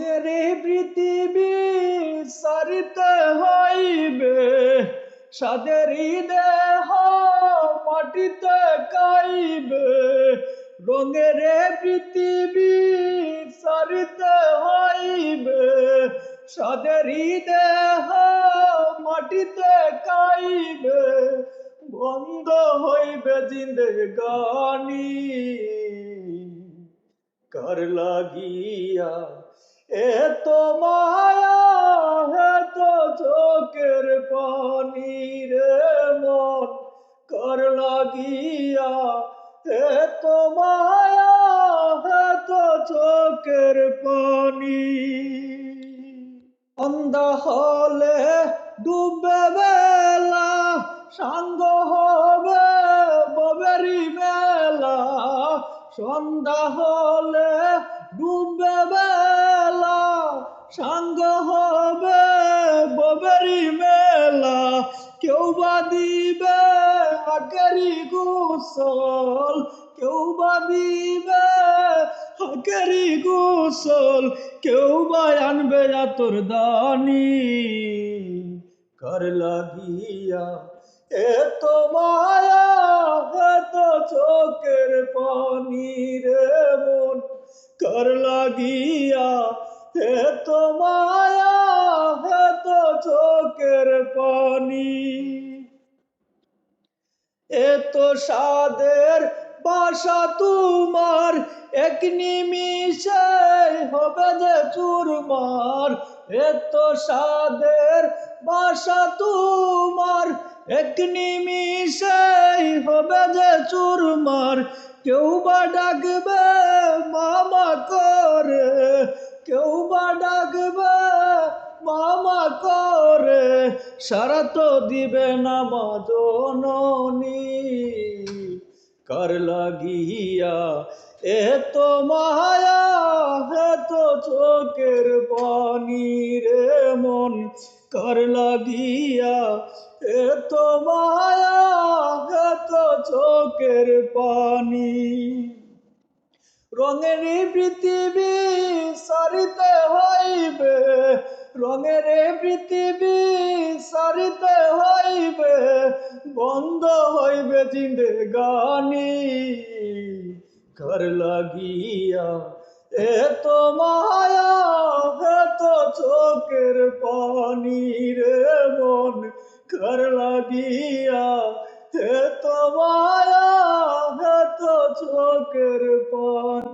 এই পৃথিবী সারিতে হইবে, সাদের দেহ মাটিতে কাইবে। রঙের পৃথিবী সারিতে হইবে, সাদের দেহ মাটিতে কাইবে। বন্ধ হইবে জিন্দগানি কর লাগিয়া এত মায়া এত চোখের পানি রে মন, কর লাগিয়া এত মায়া এত চোখের পানি। অন্ধ হলে ডুবে বেলা, সাঙ্গ হবে ববেরি মেলা সন্ধ্যা ববেরি মেলা, কেউ বা দিবে আকারি গোসল, কেউ বা দিবে আকারি গোসল, কেউ বা আনবে তোর দানি। কর লাগিয়া এত মায়া, এত চোখের পানি রে মন। কর লাগিয়া এত মায়া এত সাদের বাসা তোমার, এক নিমিষে হবে যে চুরমার। এত সাদের বাসা তোমার, এক নিমিষে হবে যে চুরমার। কেউ বা ডাকবে মামা করে, কেউ বা ডাকবে মামা করে। সারা তো দিবে না মা জননী কর লাগিয়া এত মায়া, এত চোখের পানি রে মন। কর লাগিয়া এত মায়া, এত চোখের পানি। রঙের পৃথিবী সারিতে হইবে, রঙের পৃথিবী সারিতে হইবে, বন্ধ হইবে জিন্দে গানি। কর লাগিয়া এত মায়া, এত চোখের পানি রে মন। কর লাগিয়া এত মায়া, এত চোখের পানি